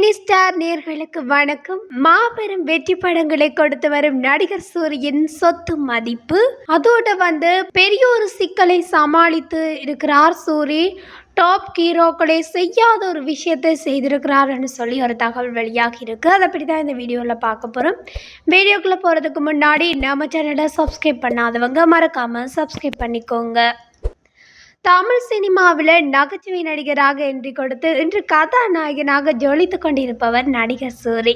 Cine star நேர்களுக்கு வணக்கம். மாபெரும் வெற்றி படங்களை கொடுத்து வரும் நடிகர் சூரியன் சொத்து மதிப்பு. அதோட வந்து பெரிய ஒரு சிக்கலை சமாளித்து இருக்கிறார் சூரி டாப் ஹீரோக்களே செய்யாத ஒரு விஷயத்தை செய்திருக்கிறாருன்னு சொல்லி ஒரு தகவல் வெளியாகி இருக்கு. அதை பற்றி தான் இந்த வீடியோவில் பார்க்க போகிறோம் வீடியோக்குள்ளே போகிறதுக்கு முன்னாடி நம்ம சேனலை சப்ஸ்கிரைப் பண்ணாதவங்க மறக்காமல் சப்ஸ்கிரைப் பண்ணிக்கோங்க. தமிழ் சினிமாவில் நகைச்சுவை நடிகராக என்று கொடுத்து இன்று கதாநாயகனாக ஜொலித்து கொண்டிருப்பவர் நடிகர் சூரி.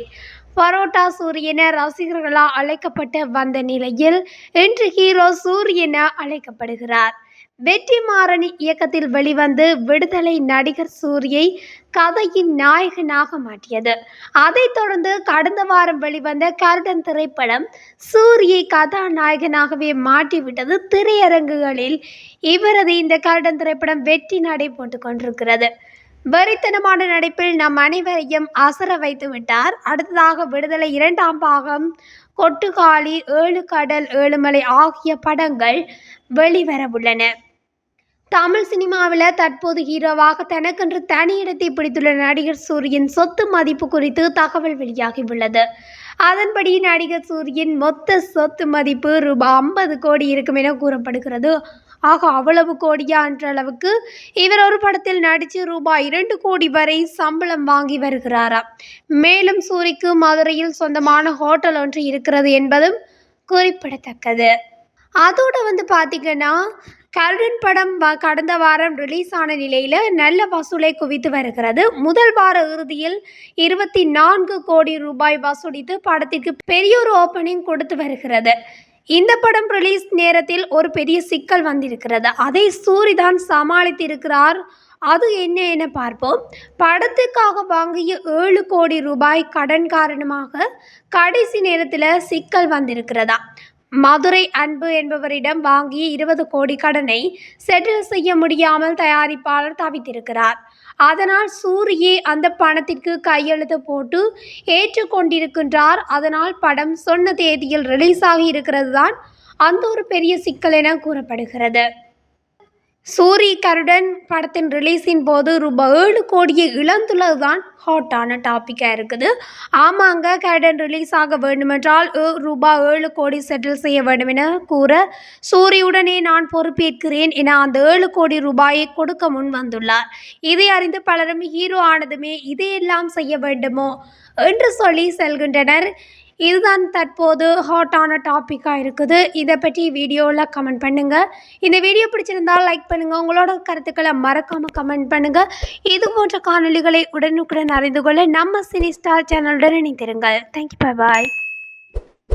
பரோட்டா சூரியன ரசிகர்களால் அழைக்கப்பட்டு வந்த நிலையில் இன்று ஹீரோ சூரியன அழைக்கப்படுகிறார். வெற்றிமாறன் இயக்கத்தில் வெளிவந்து விடுதலை நடிகர் சூரியை கதையின் நாயகனாக மாற்றியது. அதைத் தொடர்ந்து கடந்த வாரம் வெளிவந்த கருடன் திரைப்படம் சூரியை கதாநாயகனாகவே மாற்றிவிட்டது. திரையரங்குகளில் இவரது இந்த கருடன் திரைப்படம் வெற்றி நடை போட்டு கொண்டிருக்கிறது. வெறித்தனமான நடிப்பில் நம் அனைவரையும் அசர வைத்து விட்டார். அடுத்ததாக விடுதலை இரண்டாம் பாகம் கொட்டுக்காளி ஏழு கடல் ஏழுமலை ஆகிய படங்கள் வெளிவரவுள்ளன தமிழ் சினிமாவில் தற்போது ஹீரோவாக தனக்கென்று தனி இடத்தை பிடித்துள்ள நடிகர் சூரியன் சொத்து மதிப்பு குறித்து தகவல் வெளியாகியுள்ளது. அதன்படி நடிகர் சூரியன் மொத்த சொத்து மதிப்பு ரூபாய் ஐம்பது கோடி இருக்கும் என கூறப்படுகிறது. ஆக அவ்வளவு கோடியா என்ற அளவுக்கு இவர் ஒரு படத்தில் நடித்து ரூபாய் இரண்டு கோடி வரை சம்பளம் வாங்கி வருகிறாராம் மேலும் சூரிக்கு மதுரையில் சொந்தமான ஹோட்டல் ஒன்று இருக்கிறது என்பதும் குறிப்பிடத்தக்கது. அதோடு வந்து பார்த்திங்கன்னா கருடன் படம் வ- கடந்த வாரம் ரிலீஸ் ஆன நிலையில் நல்ல வசூலை குவித்து வருகிறது. முதல் வார இறுதியில் இருபத்தி நான்கு கோடி ரூபாய் வசூலித்து படத்திற்கு பெரிய ஒரு ஓப்பனிங் கொடுத்து வருகிறது. இந்த படம் ரிலீஸ் நேரத்தில் ஒரு பெரிய சிக்கல் வந்திருக்கிறது. அதை சூரிதான் சமாளித்திருக்கிறார். அது என்ன என பார்ப்போம். படத்துக்காக வாங்கிய ஏழு கோடி ரூபாய் கடன் காரணமாக கடைசி நேரத்தில் சிக்கல் வந்திருக்கிறதா? மதுரை அன்பு என்பவரிடம் வாங்கிய இருபது கோடி கடனை செட்டில் செய்ய முடியாமல் தயாரிப்பாளர் தவித்திருக்கிறார். அதனால் சூரியே அந்த பணத்திற்கு கையெழுத்து போட்டு ஏற்றுக்கொண்டிருக்கின்றார். அதனால் படம் சொன்ன தேதியில் ரிலீஸ் ஆகி இருக்கிறது தான் அந்த ஒரு பெரிய சிக்கல் என கூறப்படுகிறது. சூரி கருடன் படத்தின் ரிலீஸின் போது ரூபாய் ஏழு கோடியை இழந்துள்ளது தான் ஹாட்டான டாப்பிக்காக இருக்குது. ஆமாங்க கருடன் ரிலீஸ் ஆக வேண்டுமென்றால் ரூபாய் ஏழு கோடி செட்டில் செய்ய வேண்டும் என கூற சூரியுடனே நான் பொறுப்பேற்கிறேன் என அந்த ஏழு கோடி ரூபாயை கொடுக்க முன் வந்துள்ளார். இதை அறிந்து பலரும் ஹீரோ ஆனதுமே இதையெல்லாம் செய்ய வேண்டுமோ? என்று சொல்லி செல்கின்றனர். இதுதான் தற்போது ஹாட்டான டாப்பிக்காக இருக்குது. இதை பற்றி வீடியோவில் கமெண்ட் பண்ணுங்கள் இந்த வீடியோ பிடிச்சிருந்தால் லைக் பண்ணுங்கள் உங்களோட கருத்துக்களை மறக்காமல் கமெண்ட் பண்ணுங்கள் இது போன்ற காணொளிகளை உடனுக்குடன் அறிந்து கொள்ள நம்ம சினி ஸ்டார் சேனலுடன் இணைந்திருங்கள். தேங்க்யூ பாய் பாய்